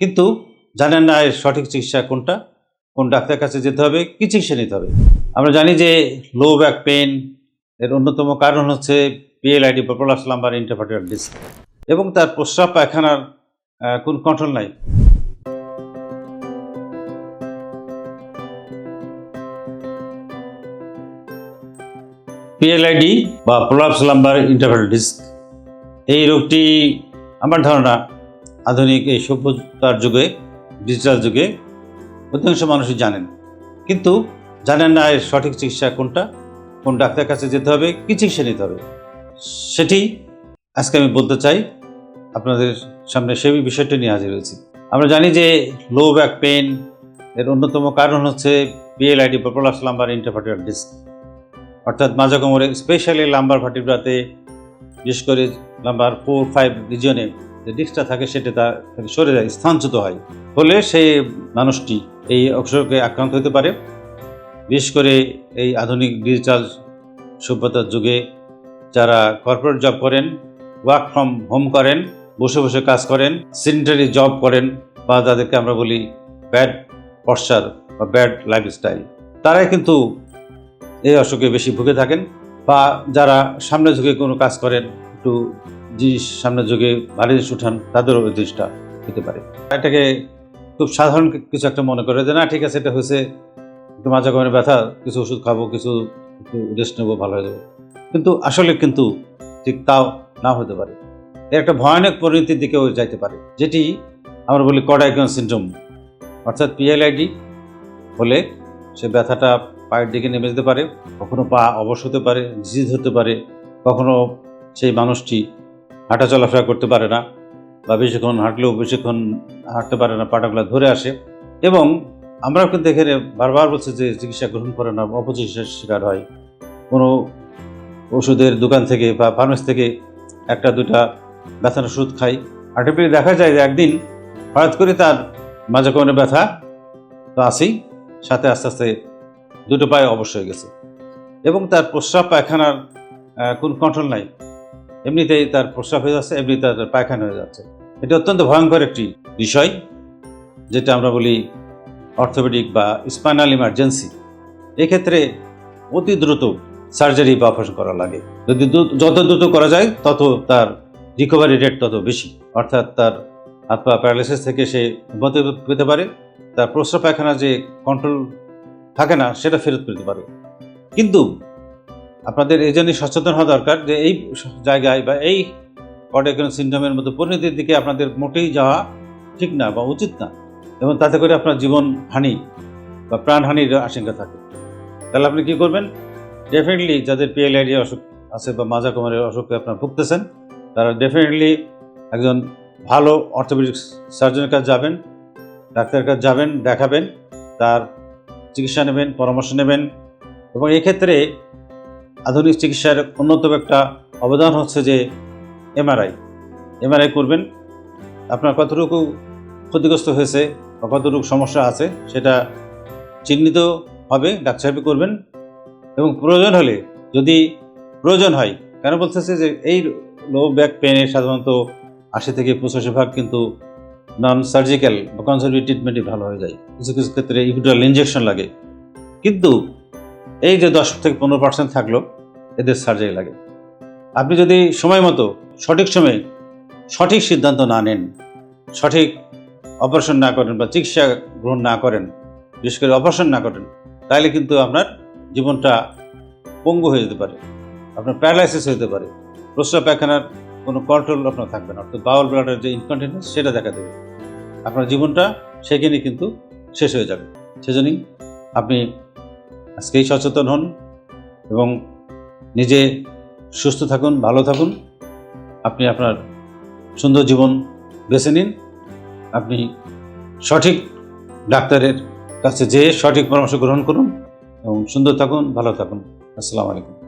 কিন্তু জানেন না এর সঠিক চিকিৎসা কোনটা? কোন ডাক্তারের কাছে যেতে হবে? কী চিকিৎসা নিতে হবে? আমরা জানি যে লো ব্যাক পেন এর অন্যতম কারণ হচ্ছে PLID popular lumbar intervertebral disc এবং তার প্রস্রাব পায়খানার কোন কন্ট্রোল নাই। পিএলআইডি বা প্রলাপস লাম্বার ইন্টারভাল ডিস্ক এই রোগটি আমার ধারণা আধুনিক এই সভ্যতার যুগে ডিজিটাল যুগে অধিকাংশ মানুষই জানেন। কিন্তু জানেন না এর সঠিক চিকিৎসা কোনটা, কোন ডাক্তারের কাছে যেতে হবে, কী চিকিৎসা নিতে হবে। সেটি আজকে আমি বলতে চাই, আপনাদের সামনে সেই বিষয়টি নিয়ে হাজির হয়েছি। আমরা জানি যে লো ব্যাক পেন এর অন্যতম কারণ হচ্ছে PLID popular lumbar intervertebral disc অর্থাৎ মাজা কোমরে স্পেশালি লাম্বার ভার্টিব্রাতে বিশেষ করে নাম্বার ফোর ফাইভ রিজনে যে ডিস্কটা থাকে সেটা তার সরে যায় স্থানচ্যুত হয়। ফলে সেই মানুষটি এই অবসরকে আক্রান্ত হতে পারে। বিশেষ করে এই আধুনিক ডিজিটাল সভ্যতার যুগে যারা কর্পোরেট জব করেন ওয়ার্ক ফ্রম হোম করেন, বসে বসে কাজ করেন সেনিটারি জব করেন বা যাদেরকে আমরা বলি ব্যাড পশ্চার বা ব্যাড লাইফস্টাইল তারাই কিন্তু এই অসুখে বেশি ভুগে থাকেন বা যারা সামনে ঝুঁকে কোনো কাজ করেন, একটু জিনিস সামনের যুগে ভারী জিনিস উঠান, তাদেরও জিনিসটা হতে পারে। এটাকে খুব সাধারণ কিছু একটা মনে করে যে, না, ঠিক আছে, এটা হয়েছে। একটু মাজা ব্যথা, কিছু ওষুধ খাব, কিছু রেস্ট নেব, ভালো হয়ে যাব। কিন্তু আসলে কিন্তু ঠিক তাও না হতে পারে। এর একটা ভয়ানক পরিণতির দিকেও যাইতে পারে, যেটি আমরা বলি কডাইকন সিন্ড্রোম অর্থাৎ পিএলআইডি হলে সে ব্যথাটা পায়ের দিকে নেমে যেতে পারে, কখনো পা অবশ হতে পারে ডিজিজ হতে পারে, কখনো সেই মানুষটি হাঁটা চলাফেরা করতে পারে না বা বেশিক্ষণ হাঁটলেও বেশিক্ষণ হাঁটতে পারে না, পাটাগুলো ধরে আসে। এবং আমরাও কিন্তু এখানে বারবার বলছি যে চিকিৎসা গ্রহণ করে না অপচিকিৎসার শিকার হয়। কোনো ওষুধের দোকান থেকে বা ফার্মেসি থেকে একটা দুটা ব্যথার ওষুধ খাই। আল্টিমেটলি দেখা যায় যে একদিন হঠাৎ করে তার মাঝে কোনো ব্যথা তো আসেই সাথে আস্তে আস্তে দুটো পায়ে অবশ্য হয়ে গেছে। এবং তার প্রস্রাব পায়খানার কোন কন্ট্রোল নাই। এমনিতেই তার প্রস্রাব হয়ে যাচ্ছে এমনি তার পায়খানা হয়ে যাচ্ছে। এটা অত্যন্ত ভয়ঙ্কর একটি বিষয়, যেটা আমরা বলি অর্থোপেডিক বা স্পাইনাল ইমার্জেন্সি। এক্ষেত্রে অতি দ্রুত সার্জারি বা অপারেশন করা লাগে। যদি যত দ্রুত করা যায়, তত তার রিকভারি রেট তত বেশি। অর্থাৎ তার হাত পা প্যারালাইসিস থেকে সে উন্নতি পেতে পারে, তার প্রস্রাব পায়খানা যে কন্ট্রোল থাকে না, সেটা ফেরত পেতে পারে। কিন্তু আপনাদের এই জন্যই সচেতন হওয়া দরকার যে এই জায়গায় বা এই কডেকন সিন্ড্রোমের মতো পরিণতির দিকে আপনাদের মোটেই যাওয়া ঠিক না বা উচিত না। এবং তাতে করে আপনার জীবন হানি বা প্রাণহানির আশঙ্কা থাকে। তাহলে আপনি কি করবেন? ডেফিনেটলি যাদের পিএলআইডি অসুখ আছে বা মাজা কোমরের অসুখে আপনার ভুগতেছেন, তারা ডেফিনেটলি একজন ভালো অর্থোপেডিক সার্জনের কাছে যাবেন, ডাক্তারের কাছে যাবেন, দেখাবেন, তার চিকিৎসা নেবেন, পরামর্শ নেবেন এবং এক্ষেত্রে আধুনিক চিকিৎসার অন্যতম একটা অবদান হচ্ছে যে এমআরআই। এমআরআই করবেন, আপনার কতটুকু ক্ষতিগ্রস্ত হয়েছে বা কতটুকু সমস্যা আছে সেটা চিহ্নিত হবে ডাক্তার সাহেব করবেন। এবং প্রয়োজন হলে, যদি প্রয়োজন হয়, কেন বলতেছে যে এই লো ব্যাক পেনে সাধারণত আশি থেকে পঁচাশি ভাগ কিন্তু নন সার্জিক্যাল বা কনসার্ভেটিভ ট্রিটমেন্টই ভালো হয়ে যায়। কিছু কিছু ক্ষেত্রে ইকুটাল ইঞ্জেকশন লাগে। কিন্তু এই যে দশ থেকে পনেরো পার্সেন্ট থাকল এদের সার্জারি লাগে। আপনি যদি সময় মতো সঠিক সময়ে সঠিক সিদ্ধান্ত না নেন, সঠিক অপারেশন না করেন বা চিকিৎসা গ্রহণ না করেন, বিশেষ করে অপারেশন না করেন, তাহলে কিন্তু আপনার জীবনটা পঙ্গু হয়ে যেতে পারে, আপনার প্যারালাইসিস হতে পারে। প্রস্রাব পায়খানার কোনো কন্ট্রোল আপনার থাকবে না, অর্থাৎ বাউল ব্লাডের যে ইনকন্টিনেন্স সেটা দেখা দেবে। আপনার জীবনটা সেখানে কিন্তু শেষ হয়ে যাবে। সেজন্যই আপনি আজকেই সচেতন হন এবং নিজে সুস্থ থাকুন, ভালো থাকুন। আপনি আপনার সুন্দর জীবন বেছে নিন। আপনি সঠিক ডাক্তারের কাছে যেয়ে সঠিক পরামর্শ গ্রহণ করুন এবং সুন্দর থাকুন, ভালো থাকুন। আসসালামু আলাইকুম।